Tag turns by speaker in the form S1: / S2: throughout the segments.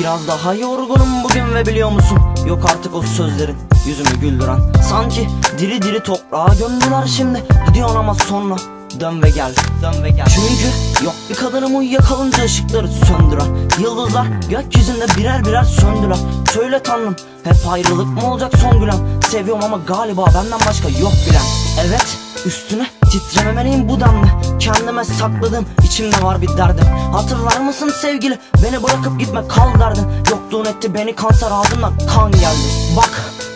S1: Biraz daha yorgunum bugün ve biliyor musun? Yok artık o sözlerin yüzümü güldüren. Sanki diri diri toprağa gömdüler şimdi. Gidiyorsun ama sonra dön ve gel Dön ve gel. Çünkü yok bir kadınım uyuyakalınca ışıkları söndüren. Yıldızlar gökyüzünde birer birer söndüler Söyle tanrım hep ayrılık mı olacak son gülen Seviyorum ama galiba benden başka yok bilen. Evet Üstüne titrememeliyim bu denli Kendime sakladığım içimde var bir derdim. Hatırlar mısın sevgili? Beni bırakıp gitme kal derdin Yokluğun etti beni kanser ağzımdan kan geldi. Bak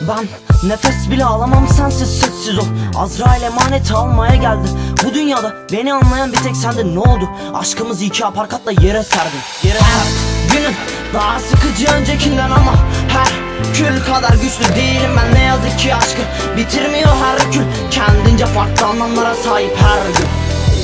S1: ben nefes bile alamam sensiz sessiz ol. Azrail emaneti almaya geldi. Bu dünyada beni anlayan bir tek sende ne oldu? Aşkımızı iki aparkatla yere serdin Yere serdin. Günün daha sıkıcı öncekinden ama her kül kadar güçlü değilim ben. Ne yazık ki aşkı bitirmiyor her kül kendince farklı anlamlara sahip her gün.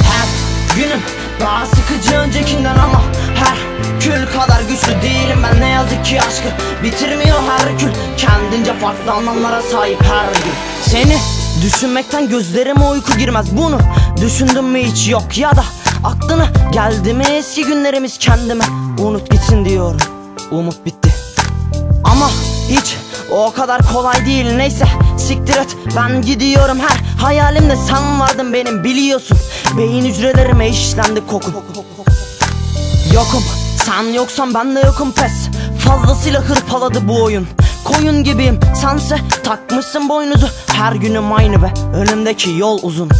S1: Her günüm daha sıkıcı öncekinden ama her kül kadar güçlü değilim ben. Ne yazık ki aşkı bitirmiyor her kül. Kendince farklı anlamlara sahip her gün. Seni düşünmekten gözlerime uyku girmez. Bunu düşündüm mü hiç? Yok. Ya da aklına geldi mi? Eski günlerimiz kendime unut gitsin diyorum. Umut bitti. Ama hiç o kadar kolay değil neyse. Siktir et ben gidiyorum. Her hayalimde sen vardın benim biliyorsun. Beyin hücrelerime işlendi kokun Yokum sen yoksan ben de yokum pes. Fazlasıyla hırpaladı bu oyun. Koyun gibiyim sense takmışsın boynuzu. Her günüm aynı ve önümdeki yol uzun.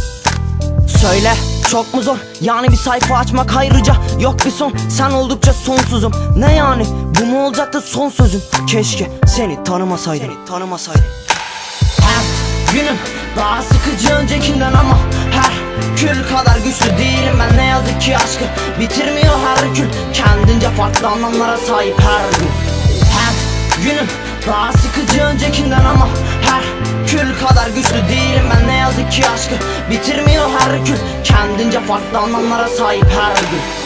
S1: Söyle çok mu zor? Yani bir sayfa açmak ayrıca Yok bir son. Sen oldukça sonsuzum. Ne yani? Bu mu olacaktı? Son sözüm. Keşke seni tanımasaydım. Seni tanımasaydım. Her günüm daha sıkıcı öncekinden ama Her kül kadar güçlü değilim ben. Ne yazık ki aşkı Bitirmiyor her kül. Kendince farklı anlamlara sahip her gün. Her günüm daha sıkıcı öncekinden ama Her kül kadar güçlü ki aşkı Bitirmiyor her kül kendince farklı anlamlara sahip her gün